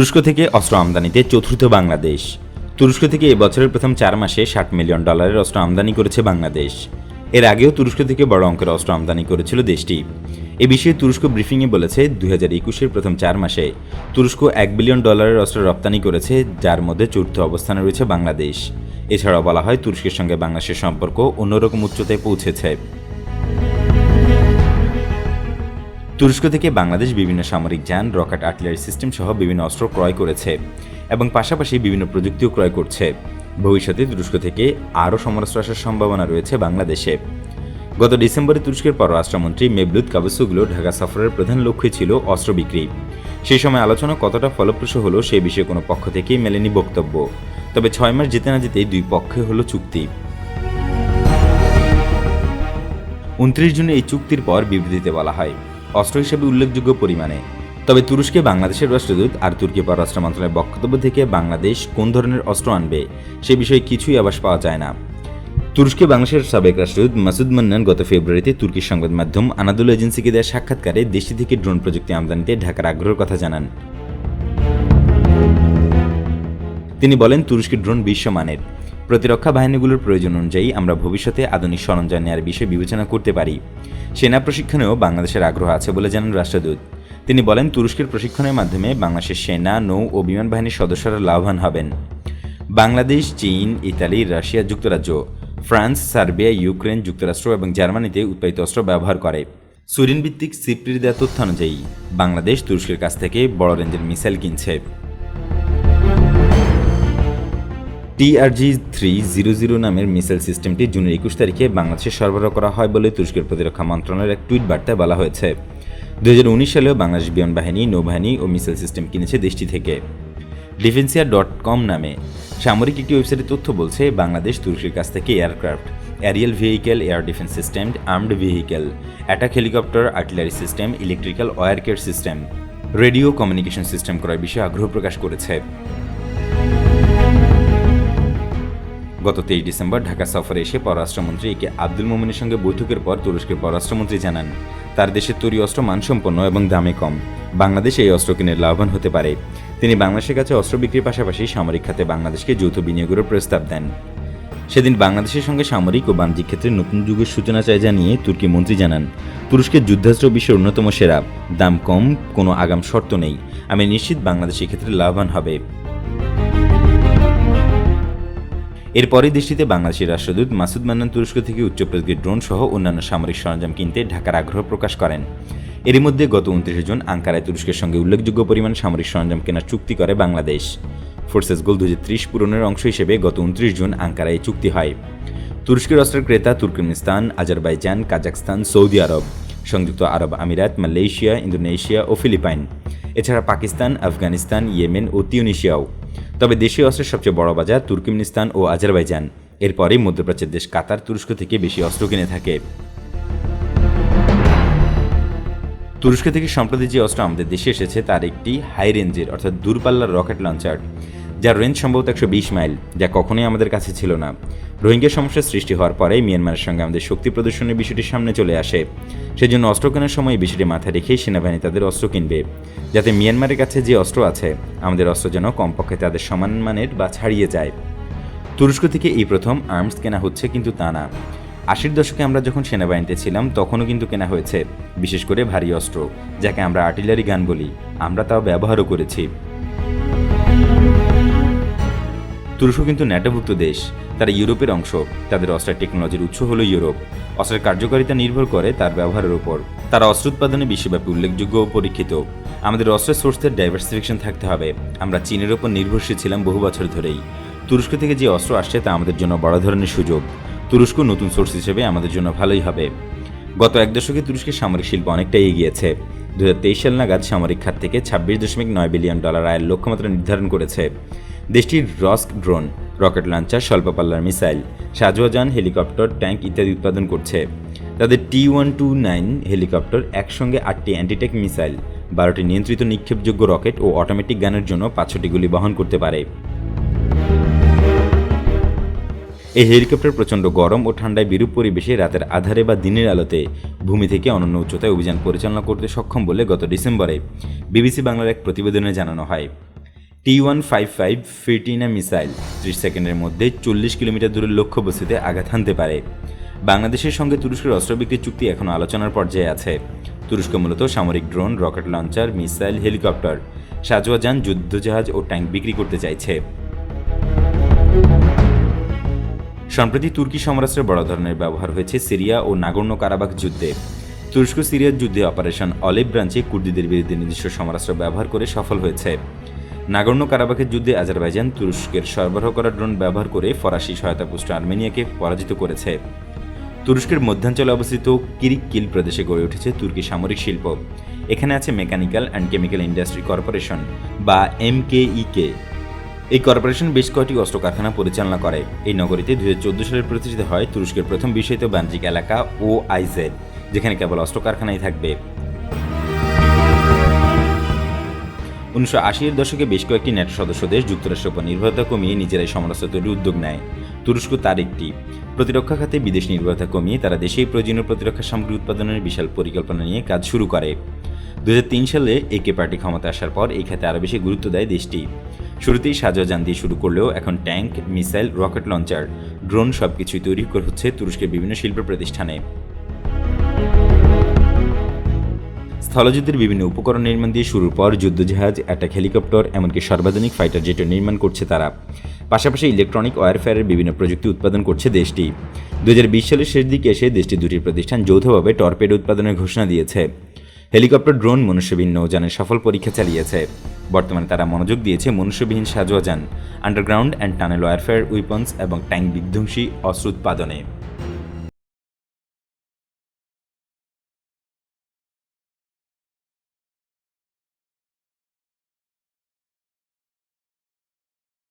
তুরস্ক থেকে অস্ত্র আমদানিতে চতুর্থ বাংলাদেশ। তুরস্ক থেকে এবছরের প্রথম চার মাসে ষাট মিলিয়ন ডলারের অস্ত্র আমদানি করেছে বাংলাদেশ। এর আগেও তুরস্ক থেকে বড় অঙ্কের অস্ত্র আমদানি করেছিল দেশটি। এ বিষয়ে তুরস্ক ব্রিফিংয়ে বলেছে, দুই হাজার একুশের প্রথম চার মাসে তুরস্ক এক বিলিয়ন ডলারের অস্ত্র রপ্তানি করেছে, যার মধ্যে চতুর্থ অবস্থানে রয়েছে বাংলাদেশ। এছাড়াও বলা হয়, তুরস্কের সঙ্গে বাংলাদেশের সম্পর্ক অন্যরকম উচ্চতায় পৌঁছেছে। তুরস্ক থেকে বাংলাদেশ বিভিন্ন সামরিক যান, রকেট আর্টিলারি সিস্টেম সহ বিভিন্ন অস্ত্র ক্রয় করেছে এবং পাশাপাশি বিভিন্ন প্রযুক্তিও ক্রয় করছে। ভবিষ্যতে তুরস্ক থেকে আরও সমরাস্ত্র আসার সম্ভাবনা রয়েছে বাংলাদেশে। গত ডিসেম্বরে তুরস্কের পররাষ্ট্রমন্ত্রী মেবলুদ কাবুসুগুলো ঢাকা সফরের প্রধান লক্ষ্যই ছিল অস্ত্র বিক্রি। সেই সময় আলোচনা কতটা ফলপ্রসূ হলো সে বিষয়ে কোনো পক্ষ থেকেই মেলেনি বক্তব্য। তবে ছয় মাস যেতে না যেতেই দুই পক্ষে হলো চুক্তি। উনত্রিশ জুনে এই চুক্তির পর বিবৃতিতে বলা হয় অস্ত্র হিসেবে উল্লেখযোগ্য পরিমাণে। তবে তুরস্কে বাংলাদেশের রাষ্ট্রদূত আর তুর্কি পররাষ্ট্র মন্ত্রণালয়ের বক্তব্য থেকে বাংলাদেশ কোন ধরনের অস্ত্র আনবে সে বিষয়ে কিছুই আবাস পাওয়া যায় না। তুরস্কে বাংলাদেশের সাবেক রাষ্ট্রদূত মাসুদ মান্নান গত ফেব্রুয়ারিতে তুর্কি সংবাদ মাধ্যম আনাদুল এজেন্সিকে দেওয়া সাক্ষাৎকারে দেশটি থেকে ড্রোন প্রযুক্তি আমদানিতে ঢাকার আগ্রহের কথা জানান। তিনি বলেন তুরস্কের ড্রোন বিশ্বমানের। প্রতিরক্ষা বাহিনীগুলোর প্রয়োজন অনুযায়ী আমরা ভবিষ্যতে আধুনিক সরঞ্জাম নেওয়ার বিষয়ে বিবেচনা করতে পারি। সেনা প্রশিক্ষণেও বাংলাদেশের আগ্রহ আছে বলে জানান রাষ্ট্রদূত। তিনি বলেন, তুরস্কের প্রশিক্ষণের মাধ্যমে বাংলাদেশের সেনা, নৌ ও বিমান বাহিনীর সদস্যরা লাভবান হবেন। বাংলাদেশ, চীন, ইতালি, রাশিয়া যুক্তরাজ্য, ফ্রান্স, সার্বিয়া, ইউক্রেন যুক্তরাষ্ট্র এবং জার্মানিতে উৎপাদিত অস্ত্র ব্যবহার করে। সুইডেন ভিত্তিক সিপ্রির দেওয়া তথ্য অনুযায়ী, বাংলাদেশ তুরস্কের কাছ থেকে বড় রেঞ্জের মিসাইল কিনছে। টিআরজি থ্রি জিরো জিরো নামের মিসাইল সিস্টেমটি জুনের একুশ তারিখে বাংলাদেশে সরবরাহ করা হয় বলে তুরস্কের প্রতিরক্ষা মন্ত্রণালয়ের এক টুইট বার্তায় বলা হয়েছে। দু হাজার উনিশ সালেও বাংলাদেশ বিমান বাহিনী, নৌবাহিনী ও মিসাইল সিস্টেম কিনেছে দেশটি থেকে। ডিফেন্সিয়া ডট কম নামে সামরিক একটি ওয়েবসাইটে তথ্য বলছে, বাংলাদেশ তুরস্কের কাছ থেকে aircraft, aerial vehicle, air defence system, armed vehicle, attack helicopter, artillery system, electrical war care system, radio communication system করার বিষয়ে আগ্রহ প্রকাশ করেছে। গত তেইশ ডিসেম্বর ঢাকা সফরে এসে পররাষ্ট্রমন্ত্রী একে আব্দুল মোমিনের সঙ্গে বৈঠকের পর তুরস্কের পররাষ্ট্রমন্ত্রী জানান, তার দেশের তৈরি অস্ত্র মানসম্পন্ন এবং দামে কম। বাংলাদেশ এই অস্ত্র কিনে লাভবান হতে পারে। তিনি বাংলাদেশের কাছে অস্ত্র বিক্রির পাশাপাশি সামরিক খাতে বাংলাদেশকে যৌথ বিনিয়োগের প্রস্তাব দেন। সেদিন বাংলাদেশের সঙ্গে সামরিক ও বাণিজ্যিক ক্ষেত্রে নতুন যুগের সূচনা চায় জানিয়ে তুর্কি মন্ত্রী জানান, তুরস্কের যুদ্ধাস্ত্র বিশ্বের অন্যতম সেরা, দাম কম, কোনো আগাম শর্ত নেই। আমি নিশ্চিত বাংলাদেশ ক্ষেত্রে লাভবান হবে। এরপরই দেশটিতে বাংলাদেশের রাষ্ট্রদূত মাসুদ মান্নান তুরস্ক থেকে উচ্চ প্রযুক্তির ড্রোন সহ অন্যান্য সামরিক সরঞ্জাম কিনতে ঢাকার আগ্রহ প্রকাশ করেন। এরই মধ্যে গত উনত্রিশে জুন আঙ্কারায় তুরস্কের সঙ্গে উল্লেখযোগ্য পরিমাণ সামরিক সরঞ্জাম কেনার চুক্তি করে বাংলাদেশ। ফোর্সেস গোল দু ত্রিশ পূরণের অংশ হিসেবে গত উনত্রিশ জুন আঙ্কারায় এই চুক্তি হয়। তুরস্কের অস্ত্রের ক্রেতা Turkmenistan, Azerbaijan Kazakhstan Saudi Arab, সংযুক্ত আরব আমিরাত, মালয়েশিয়া, ইন্দোনেশিয়া ও ফিলিপাইন। এছাড়া পাকিস্তান, আফগানিস্তান, ইয়েমেন ও তিউনিশিয়াও। তবে দেশীয় অস্ত্রের সবচেয়ে বড় বাজার তুর্কিমিস্তান ও আজারবাইজান। এরপরেই মধ্যপ্রাচ্যের দেশ কাতার তুরস্ক থেকে বেশি অস্ত্র কিনে থাকে। তুরস্ক থেকে সম্প্রতি যে অস্ত্র আমাদের দেশে এসেছে, তার একটি হাই রেঞ্জের অর্থাৎ দূরপাল্লার রকেট লঞ্চার যার রেঞ্জ সম্ভবত একশো বিশ মাইল, যা কখনোই আমাদের কাছে ছিল না। রোহিঙ্গা সমস্যার সৃষ্টি হওয়ার পরে মিয়ানমারের সঙ্গে আমাদের শক্তি প্রদর্শনের বিষয়টি সামনে চলে আসে। সেজন্য অস্ত্র কেনার সময় বিষয়টি মাথায় রেখেই সেনাবাহিনী তাদের অস্ত্র কিনবে, যাতে মিয়ানমারের কাছে যে অস্ত্র আছে, আমাদের অস্ত্র যেন কমপক্ষে তাদের সমান মানের বা ছাড়িয়ে যায়। তুরস্ক থেকে এই প্রথম আর্মস কেনা হচ্ছে কিন্তু তা না। আশির দশকে আমরা যখন সেনাবাহিনীতে ছিলাম, তখনও কিন্তু কেনা হয়েছে, বিশেষ করে ভারী অস্ত্র, যাকে আমরা আর্টিলারি গান বলি। আমরা তাও ব্যবহারও করেছি। তুরস্ক কিন্তু ন্যাটোভুক্ত দেশ। তারা ইউরোপের অংশ। তাদের অস্ত্রের টেকনোলজির উৎস হলো ইউরোপ। অস্ত্রের কার্যকারিতা নির্ভর করে তার ব্যবহারের উপর। তারা অস্ত্র উৎপাদনে বিশ্বব্যাপী উল্লেখযোগ্য ও পরীক্ষিত। আমাদের অস্ত্রের সোর্সের ডাইভার্সিফিকেশন থাকতে হবে। আমরা চীনের ওপর নির্ভরশীল ছিলাম বহু বছর ধরেই। তুরস্ক থেকে যে অস্ত্র আসছে তা আমাদের জন্য বড় ধরনের সুযোগ। তুরস্ক নতুন সোর্স হিসেবে আমাদের জন্য ভালোই হবে। গত এক দশকে তুরস্কের সামরিক শিল্প অনেকটাই এগিয়েছে। দুহাজার তেইশ সাল নাগাদ সামরিক খাত থেকে ছাব্বিশ দশমিক নয় বিলিয়ন ডলার আয়ের লক্ষ্যমাত্রা নির্ধারণ করেছে। দেশটির রস্ক ড্রোন, রকেট লঞ্চার স্বল্প পাল্লার মিসাইল সাজোয়াজান হেলিকপ্টার, ট্যাঙ্ক ইত্যাদি উৎপাদন করছে। তাদের T one two nine helicopter, একসঙ্গে আটটি অ্যান্টিটেক মিসাইল, বারোটি নিয়ন্ত্রিত নিক্ষেপযোগ্য রকেট ও অটোমেটিক গানের জন্য পাঁচশোটি গুলি বহন করতে পারে। এই হেলিকপ্টার প্রচণ্ড গরম ও ঠান্ডায় বিরূপ পরিবেশে রাতের আধারে বা দিনের আলোতে ভূমি থেকে অনন্য উচ্চতায় অভিযান পরিচালনা করতে সক্ষম বলে গত ডিসেম্বরে বিবিসি বাংলার এক প্রতিবেদনে জানানো হয়। T one five five Firtina missile, ত্রিশ সেকেন্ডের মধ্যে চল্লিশ কিলোমিটার দূরের লক্ষ্যবস্তুতে আঘাত হানতে পারে। বাংলাদেশের সঙ্গে তুরস্কের অস্ত্র বিক্রির চুক্তি এখনও আলোচনার পর্যায়ে আছে। তুরস্ক মূলত সামরিক drone, rocket launcher, missile, helicopter সাজোয়াজান যুদ্ধজাহাজ ও ট্যাঙ্ক বিক্রি করতে চাইছে। সম্প্রতি তুর্কি সমরাস্ত্রের বড় ধরনের ব্যবহার হয়েছে সিরিয়া ও নাগর্ণ কারাবাখ যুদ্ধে। তুরস্ক সিরিয়ার যুদ্ধে অপারেশন অলিভ ব্রাঞ্চে কুর্দিদের বিরুদ্ধে নিজস্ব সমরাস্ত্র ব্যবহার করে সফল হয়েছে। নাগর্ণ কারাবাখের যুদ্ধে আজারবাইজান তুরস্কের সরবরাহ করা ড্রোন ব্যবহার করে ফরাসি সহায়তাপুষ্ট আর্মেনিয়াকে পরাজিত করেছে। তুরস্কের মধ্যাঞ্চলে অবস্থিত কিরিককিল প্রদেশে গড়ে উঠেছে তুর্কি সামরিক শিল্প। এখানে আছে mechanical and chemical industry corporation, বা এম এমকেইকে। এই কর্পোরেশন বেশ কয়েকটি অস্ত্র কারখানা পরিচালনা করে। এই নগরীতে দু সালে প্রতিষ্ঠিত হয় তুরস্কের প্রথম বিষয়িত বাণিজ্যিক এলাকা ও আইজেড যেখানে কেবল অস্ত্র কারখানাই থাকবে। উনিশশো আশির দশকে বেশ কয়েকটি ন্যাটো সদস্য দেশ যুক্তরাষ্ট্রের উপর নির্ভরতা কমিয়ে নিজেরাই সমরাস্ত্র তৈরির উদ্যোগ নেয়। তুরস্ক তার একটি প্রতিরক্ষা খাতে বিদেশ নির্ভরতা কমিয়ে তারা দেশেই প্রয়োজনীয় প্রতিরক্ষা সামগ্রী উৎপাদনের বিশাল পরিকল্পনা নিয়ে কাজ শুরু করে। দু হাজার তিন সালে একে পার্টি ক্ষমতা আসার পর এই খাতে আরও বেশি গুরুত্ব দেয় দেশটি। শুরুতেই সাজোয়াজান দিয়ে শুরু করলেও এখন tank, missile, rocket launcher, drone সবকিছুই তৈরি করে হচ্ছে তুরস্কের বিভিন্ন শিল্প প্রতিষ্ঠানে। স্থলযুদ্ধের বিভিন্ন উপকরণ নির্মাণ দিয়ে শুরুর পর যুদ্ধজাহাজ অ্যাটাক হেলিকপ্টার এমনকি সর্বাধুনিক ফাইটার জেটও নির্মাণ করছে তারা। পাশাপাশি ইলেকট্রনিক ওয়ারফেয়ারের বিভিন্ন প্রযুক্তি উৎপাদন করছে দেশটি। দু হাজার বিশ সালের শেষ দিকে এসে দেশটির দুটি প্রতিষ্ঠান যৌথভাবে টর্পেডো উৎপাদনের ঘোষণা দিয়েছে। হেলিকপ্টার ড্রোন মনুষ্যবিহীন নৌযানের সফল পরীক্ষা চালিয়েছে। বর্তমানে তারা মনোযোগ দিয়েছে মনুষ্যবিহীন সাজোয়াজান underground and tunnel warfare weapons এবং ট্যাঙ্ক বিধ্বংসী অস্ত্র উৎপাদনে।